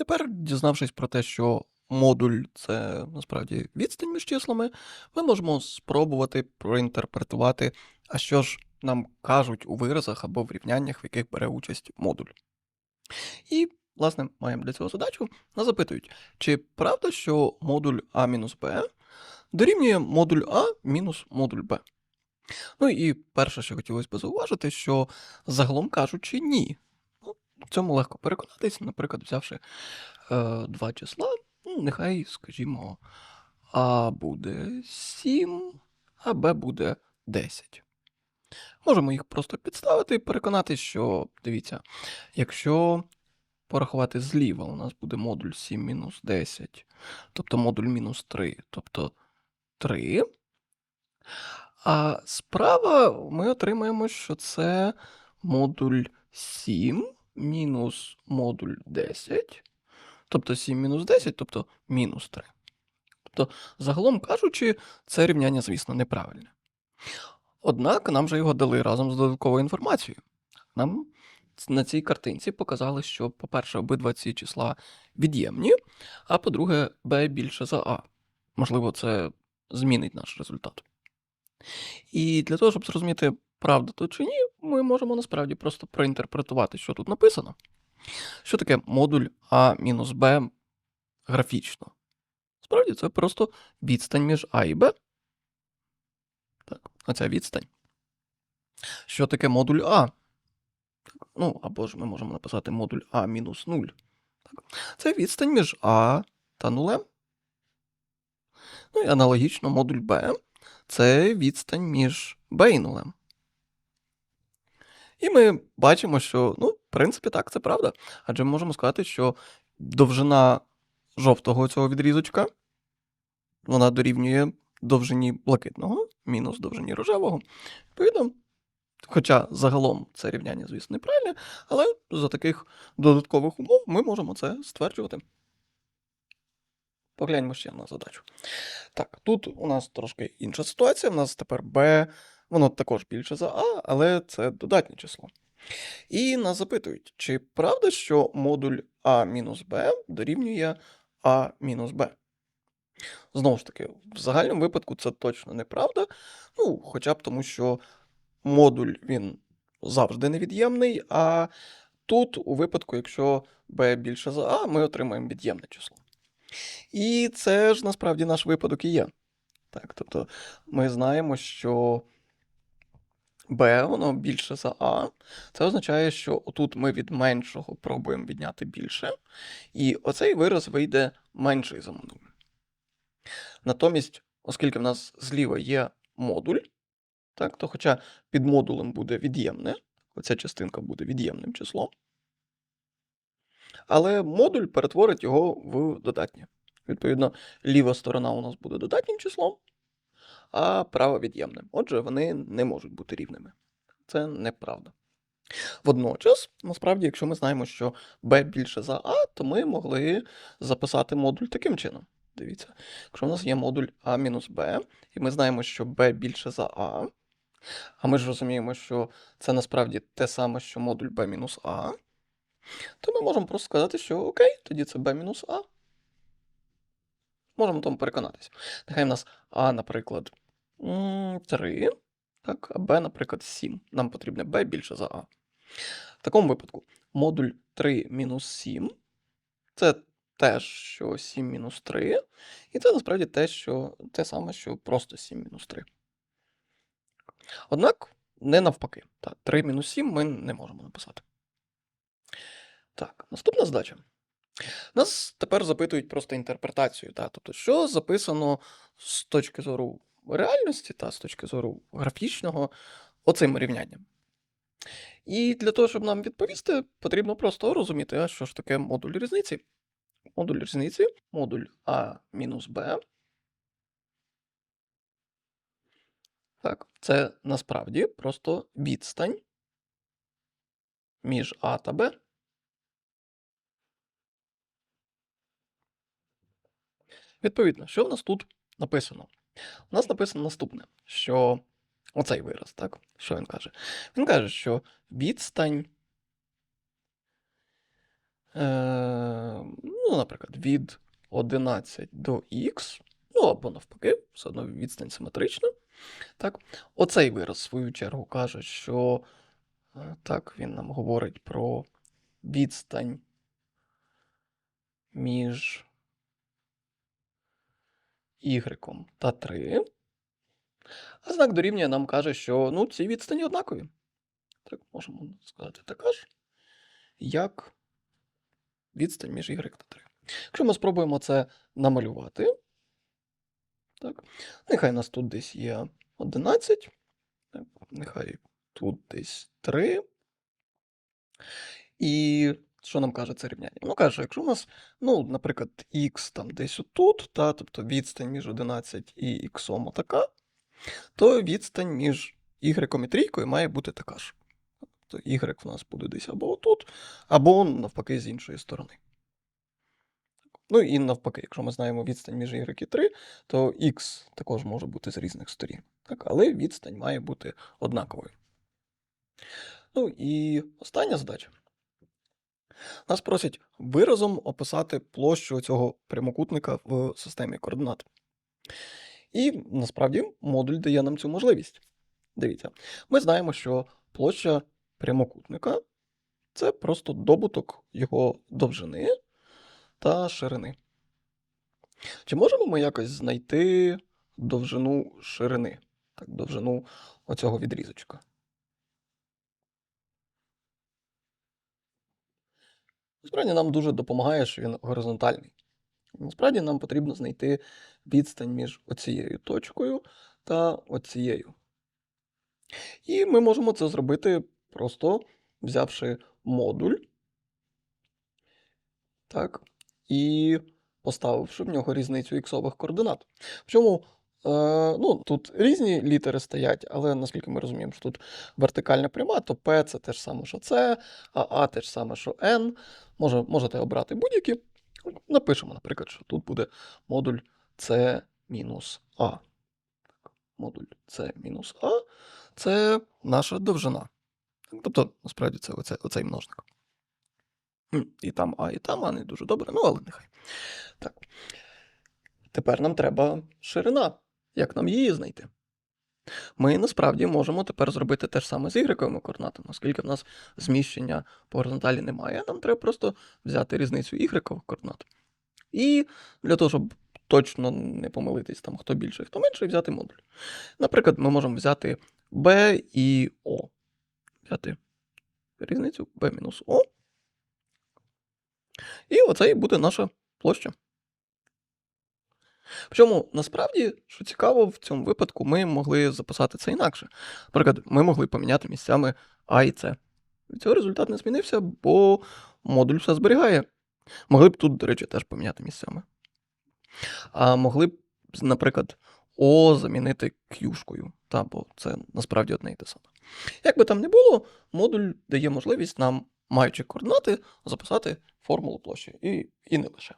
Тепер, дізнавшись про те, що модуль це насправді відстань між числами, ми можемо спробувати проінтерпретувати, а що ж нам кажуть у виразах або в рівняннях, в яких бере участь модуль. І, власне, маємо для цього задачу. Нас запитують, чи правда, що модуль А мінус Б дорівнює модуль А мінус модуль Б. Ну і перше, що хотілося б зауважити, що загалом кажучи, ні. В цьому легко переконатись, наприклад, взявши е, два числа, ну, нехай, скажімо, А буде 7, а Б буде 10. Можемо їх просто підставити і переконатись, що, дивіться, якщо порахувати зліва, у нас буде модуль 7 мінус 10, тобто модуль мінус 3, тобто 3. А справа ми отримаємо, що це модуль 7 мінус модуль 10. Тобто 7 мінус 10, тобто мінус 3. Тобто, загалом кажучи, це рівняння, звісно, неправильне. Однак нам же його дали разом з додатковою інформацією. Нам на цій картинці показали, що, по-перше, обидва ці числа від'ємні, а по-друге, b більше за a. Можливо, це змінить наш результат. І для того, щоб зрозуміти, правда то чи ні, ми можемо насправді просто проінтерпретувати, що тут написано. Що таке модуль А мінус Б графічно? Справді, це просто відстань між А і Б. Так, оця відстань. Що таке модуль А? Ну, або ж ми можемо написати модуль А мінус 0. Так. Це відстань між А та нулем. Ну і аналогічно модуль Б це відстань між Б і нулем. І ми бачимо, що, ну, в принципі, так, це правда. Адже ми можемо сказати, що довжина жовтого цього відрізочка вона дорівнює довжині блакитного мінус довжині рожевого. Відповідно, хоча загалом це рівняння, звісно, неправильне, але за таких додаткових умов ми можемо це стверджувати. Погляньмо ще на задачу. Так, тут у нас трошки інша ситуація. У нас тепер b, воно також більше за a, але це додатнє число. І нас запитують, чи правда, що модуль a мінус b дорівнює a мінус b? Знову ж таки, в загальному випадку це точно неправда. Ну, хоча б тому, що модуль він завжди невід'ємний, а тут, у випадку, якщо b більше за a, ми отримаємо від'ємне число. І це ж насправді наш випадок і є. Так, тобто ми знаємо, що b воно більше за a. Це означає, що отут ми від меншого пробуємо відняти більше, і оцей вираз вийде менший за нуль. Натомість, оскільки в нас зліва є модуль, так, то хоча під модулем буде від'ємне, оця частинка буде від'ємним числом, але модуль перетворить його в додатнє. Відповідно, ліва сторона у нас буде додатнім числом, а права від'ємним. Отже, вони не можуть бути рівними. Це неправда. Водночас, насправді, якщо ми знаємо, що b більше за a, то ми могли записати модуль таким чином. Дивіться, якщо у нас є модуль a мінус b, і ми знаємо, що b більше за a, а ми ж розуміємо, що це насправді те саме, що модуль b мінус a, то ми можемо просто сказати, що окей, тоді це b мінус a. Можемо тому переконатися. Нехай в нас А, наприклад, 3, так, а Б, наприклад, 7. Нам потрібне b більше за А. В такому випадку модуль 3 мінус 7 це те, що 7 мінус 3, і це насправді те, що, те саме, що просто 7 мінус 3. Однак, не навпаки. Так, 3 мінус 7 ми не можемо написати. Так, наступна задача. Нас тепер запитують просто інтерпретацію. Та? Тобто, що записано з точки зору реальності та з точки зору графічного оцим рівнянням. І для того, щоб нам відповісти, потрібно просто розуміти, що ж таке модуль різниці. Модуль різниці, модуль А мінус Б. Так, це насправді просто відстань між А та Б. Відповідно, що в нас тут написано? У нас написано наступне, що оцей вираз, так? Що він каже? Він каже, що відстань. Е, Ну, наприклад, від 11 до х, ну або навпаки, все одно відстань симетрична. Так, оцей вираз, в свою чергу, каже, що е, так, він нам говорить про відстань між y та 3. А знак дорівнює нам каже, що ну, ці відстані однакові. Так, можемо сказати така ж, як відстань між y та 3. Якщо ми спробуємо це намалювати, так, нехай нас тут десь є 11, так, нехай тут десь 3. І що нам каже це рівняння? Ну, каже, якщо у нас, ну, наприклад, х там десь отут, та, тобто відстань між 11 і х така, то відстань між y і трійкою має бути така ж. Тобто y в нас буде десь або отут, або навпаки з іншої сторони. Ну і навпаки, якщо ми знаємо відстань між y і 3, то x також може бути з різних сторін. Так? Але відстань має бути однаковою. Ну і остання задача. Нас просять виразом описати площу цього прямокутника в системі координат. І насправді модуль дає нам цю можливість. Дивіться, ми знаємо, що площа прямокутника це просто добуток його довжини та ширини. Чи можемо ми якось знайти довжину ширини, так, довжину оцього відрізочка? Насправді нам дуже допомагає, що він горизонтальний. Насправді нам потрібно знайти відстань між оцією точкою та оцією. І ми можемо це зробити просто взявши модуль, так, і поставивши в нього різницю іксових координат. Причому е, ну, тут різні літери стоять, але наскільки ми розуміємо, що тут вертикальна пряма, то P це те ж саме, що C, а А те ж саме, що N. Може, можете обрати будь-які. Напишемо, наприклад, що тут буде модуль C мінус А. Модуль C мінус А це наша довжина. Тобто, насправді, це оце, оцей множник. І там А, і там А не дуже добре, ну але нехай. Так. Тепер нам треба ширина. Як нам її знайти? Ми насправді можемо тепер зробити те ж саме з ігрековими координатами, оскільки в нас зміщення по горизонталі немає, нам треба просто взяти різницю ігрекових координат. І для того, щоб точно не помилитись, там, хто більше, хто менше, взяти модуль. Наприклад, ми можемо взяти B і O. Взяти різницю B-O. І оце і буде наша площа. Причому, насправді, що цікаво, в цьому випадку ми могли записати це інакше. Наприклад, ми могли поміняти місцями А і С. Від цього результат не змінився, бо модуль все зберігає. Могли б тут, до речі, теж поміняти місцями. А могли б, наприклад, О замінити Q-шкою, та, бо це насправді одне і те саме. Як би там не було, модуль дає можливість нам, маючи координати, записати формулу площі. І, і не лише.